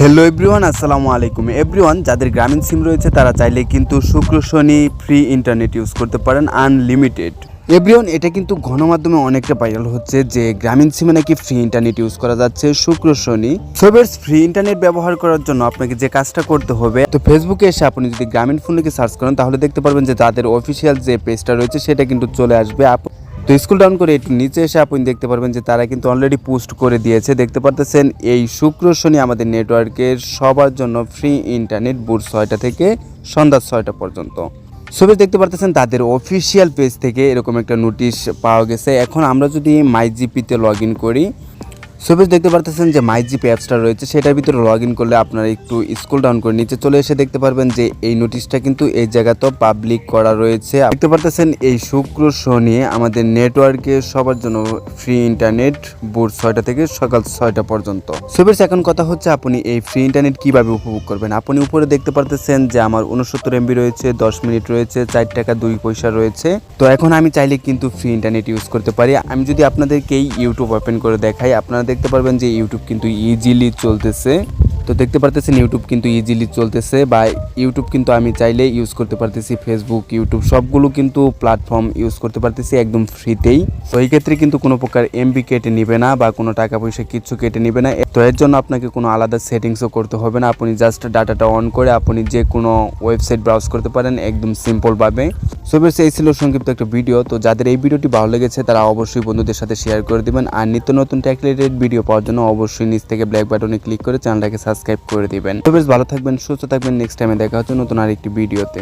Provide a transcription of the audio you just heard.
Hello everyone আসসালামু আলাইকুম। Everyone যাদের গ্রামীণ সিম রয়েছে, তারা চাইলে কিন্তু শুক্র, শনি ফ্রি ইন্টারনেট ইউজ করতে পারেন আনলিমিটেড এভরিওয়ান এটা কিন্তু গণমাধ্যমে অনেকটা ভাইরাল হচ্ছে যে গ্রামীণ সিমে নাকি ফ্রি ইন্টারনেট ইউজ করা যাচ্ছে শুক্র, শনি। সোবের ফ্রি ইন্টারনেট ব্যবহার করার জন্য আপনাকে যে কাজটা করতে হবে, তো ফেসবুকে এসে আপনি যদি গ্রামীণ ফোন সার্চ করেন, তাহলে দেখতে পারবেন যে তাদের অফিসিয়াল যে পেজটা রয়েছে, সেটা কিন্তু চলে আসবে। তো স্কুল ডাউন করে একটু নিচে এসে আপনি দেখতে পারবেন যে তারা কিন্তু অলরেডি পোস্ট করে দিয়েছে। দেখতে পারতেছেন, এই শুক্র শনি আমাদের নেটওয়ার্কের সবার জন্য ফ্রি ইন্টারনেট বুট ছয়টা থেকে সন্ধ্যা ছয়টা পর্যন্ত। ছবি দেখতে পারতেছেন, তাদের অফিসিয়াল পেজ থেকে এরকম একটা নোটিশ পাওয়া গেছে। এখন আমরা যদি মাই জিপিতে লগ ইন করি ছবি দেখতে পারতেছেন যে মাই জিপি অ্যাপসটা রয়েছে, সেটার ভিতরে লগ ইন করলে আপনারা একটু স্কুল ডাউন করে নিচে চলে এসে দেখতে পারবেন যে এই নোটিশটা কিন্তু এই জায়গাতেও পাবলিক করা রয়েছে। দেখতে পারতেছেন এই শুক্র শনি আমাদের নেটওয়ার্কে সবার জন্য ফ্রি ইন্টারনেট ভোর ছয়টা থেকে সকাল ছয়টা পর্যন্ত। ছবির এখন কথা হচ্ছে আপনি এই ফ্রি ইন্টারনেট কীভাবে উপভোগ করবেন? আপনি উপরে দেখতে পারতেছেন যে আমার উনসত্তর এমবি রয়েছে, দশ মিনিট রয়েছে, চার টাকা, দুই পয়সা রয়েছে। তো এখন আমি চাইলে কিন্তু ফ্রি ইন্টারনেট ইউজ করতে পারি। আমি যদি আপনাদেরকে ইউটিউব ওপেন করে দেখাই, আপনারা দেখতে পারবেন যে ইউটিউব কিন্তু ইজিলি চলতেছে। তো দেখতে পারতেছেন ইউটিউব কিন্তু ইজিলি চলতেছে বা ইউটিউব কিন্তু আমি চাইলে ইউজ করতে পারতেছি ফেসবুক ইউটিউব সবগুলো কিন্তু প্ল্যাটফর্ম ইউজ করতে পারতেছি একদম ফ্রিতেই তো এই ক্ষেত্রে কিন্তু কোনো প্রকার এমবি কেটে নিবে না বা কোনো টাকা পয়সা কিচ্ছু কেটে নিবে না। তো এর জন্য আপনাকে কোনো আলাদা সেটিংসও করতে হবে না। আপনি জাস্ট ডাটাটা অন করে আপনি যে কোনো ওয়েবসাইট ব্রাউজ করতে পারেন একদম সিম্পলভাবে সো বেশ এই ছিল সংক্ষিপ্ত একটা ভিডিও। তো যাদের এই ভিডিওটি ভালো লেগেছে, তারা অবশ্যই বন্ধুদের সাথে শেয়ার করে দেবেন। আর নিত্য নতুন ট্যাক রিলেটেড ভিডিও পাওয়ার জন্য অবশ্যই নিচ থেকে ব্ল্যাক বাটনে ক্লিক করে চ্যানেলটাকে সাবস্ক্রাইব করে দেবেন। বেশ ভালো থাকবেন, সুস্থ থাকবেন। নেক্সট টাইমে দেখা হচ্ছে নতুন আরেকটি ভিডিওতে